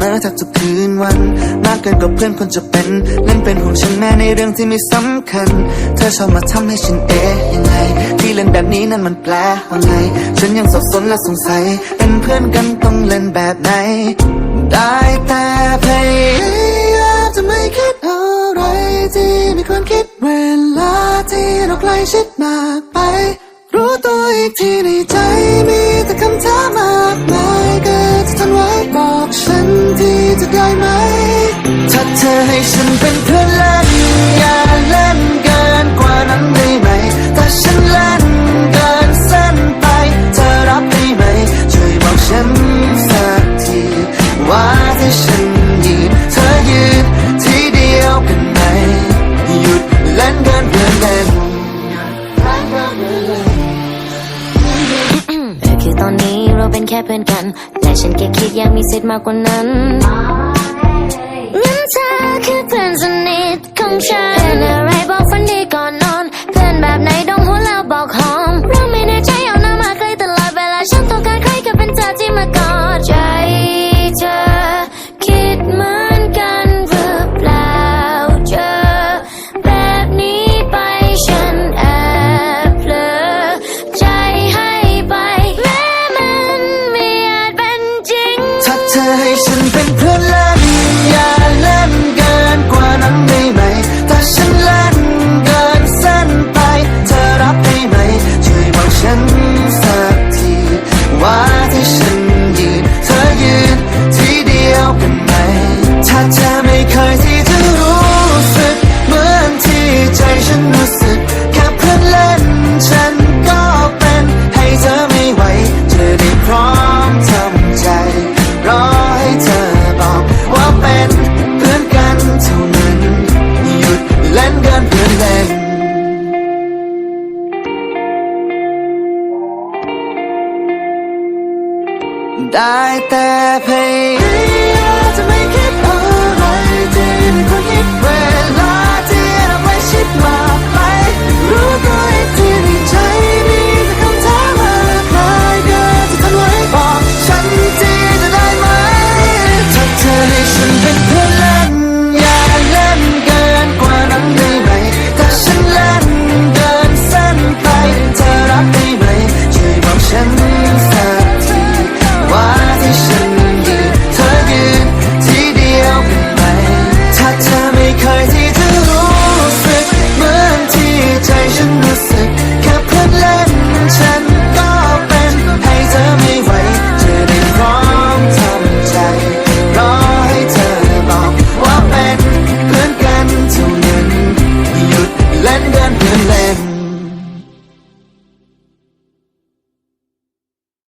หาฉันเสมอแทบทุกคืนวัน มากเกินกว่าเพื่อนคนจะเป็น เล่นเป็นห่วงฉันแม้ในเรื่องที่ไม่สำคัญ เธอชอบมาทำให้ฉันเอ๊ะยังไง ที่เล่นแบบนี้นั้นมันแปลว่าไง ฉันยังสับสนและสงสัย เป็นเพื่อนกันต้องเล่นแบบไหน ได้แต่พยายามจะไม่คิดอะไรที่ไม่ควรคิดเวลาที่เราใกล้ชิดมากไป รู้ตัวอีกทีในใจมีแต่คำ จะได้ไหม ถ้าเธอให้ฉันเป็นเพื่อนเล่น ตอนนี้เราเป็นแค่เพื่อนกัน และฉันแค่คิดอยากมีสิทธิ์มากกว่านั้นงั้น เธอให้ฉันเป็นเพื่อนเล่ ได้แต่พยายามจะไม่คิด